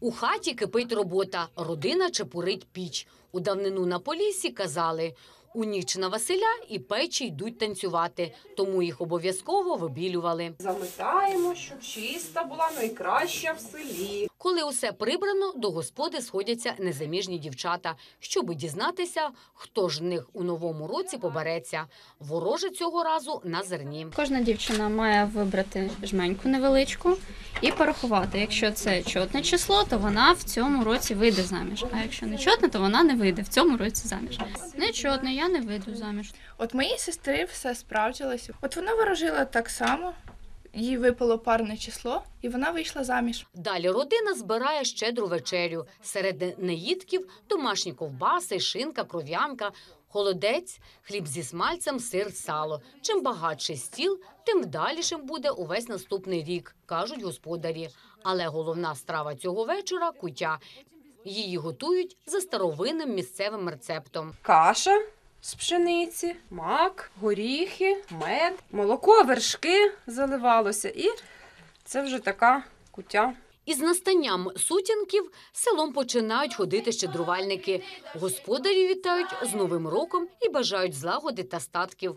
У хаті кипить робота, родина чепурить піч. У давнину на полісі казали, у ніч на Василя і печі йдуть танцювати, тому їх обов'язково вибілювали. Заметаємо, щоб чиста була найкраща в селі. Коли усе прибрано, до господи сходяться незаміжні дівчата, щоби дізнатися, хто ж них у новому році побереться. Вороже цього разу на зерні. Кожна дівчина має вибрати жменьку невеличку і порахувати. Якщо це чотне число, то вона в цьому році вийде заміж. А якщо не чотне, то вона не вийде в цьому році заміж. Не чотне, я не вийду заміж. От моїй сестри все справдилося. От вона ворожила так само, їй випало парне число, і вона вийшла заміж. Далі родина збирає щедру вечерю. Серед неїдків домашні ковбаси, шинка, кров'янка, холодець, хліб зі смальцем, сир, сало. Чим багатший стіл, тим вдалішим буде увесь наступний рік, кажуть господарі. Але головна страва цього вечора кутя. Її готують за старовинним місцевим рецептом. Каша з пшениці, мак, горіхи, мед, молоко, вершки заливалося. І це вже така кутя. Із настанням сутінків селом починають ходити щедрувальники. Господарі вітають з Новим роком і бажають злагоди та статків.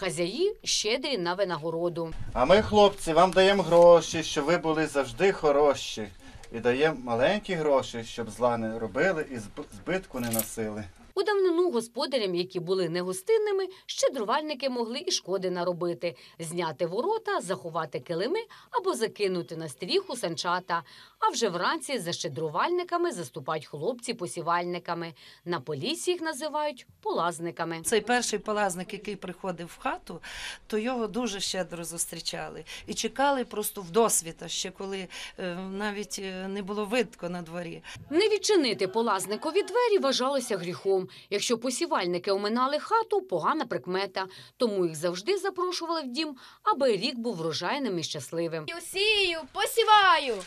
Хазяї щедрі на винагороду. А ми, хлопці, вам даємо гроші, щоб ви були завжди хороші. І даємо маленькі гроші, щоб зла не робили і збитку не носили. Давнину господарям, які були негостинними, щедрувальники могли і шкоди наробити, зняти ворота, заховати килими або закинути на стріху санчата. А вже вранці за щедрувальниками заступають хлопці посівальниками. На полісі їх називають полазниками. Цей перший полазник, який приходив в хату, то його дуже щедро зустрічали і чекали просто в досвіта, ще коли е, навіть е, не було видко на дворі. Не відчинити полазникові двері вважалося гріхом. Якщо посівальники оминали хату, погана прикмета. Тому їх завжди запрошували в дім, аби рік був врожайним і щасливим. Сію, посіваю.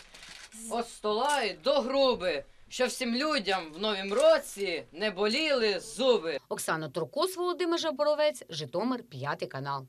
От стола й до груби, що всім людям в новім році не боліли зуби. Оксана Туркос, Володимир Жаборовець, Житомир, п'ятий канал.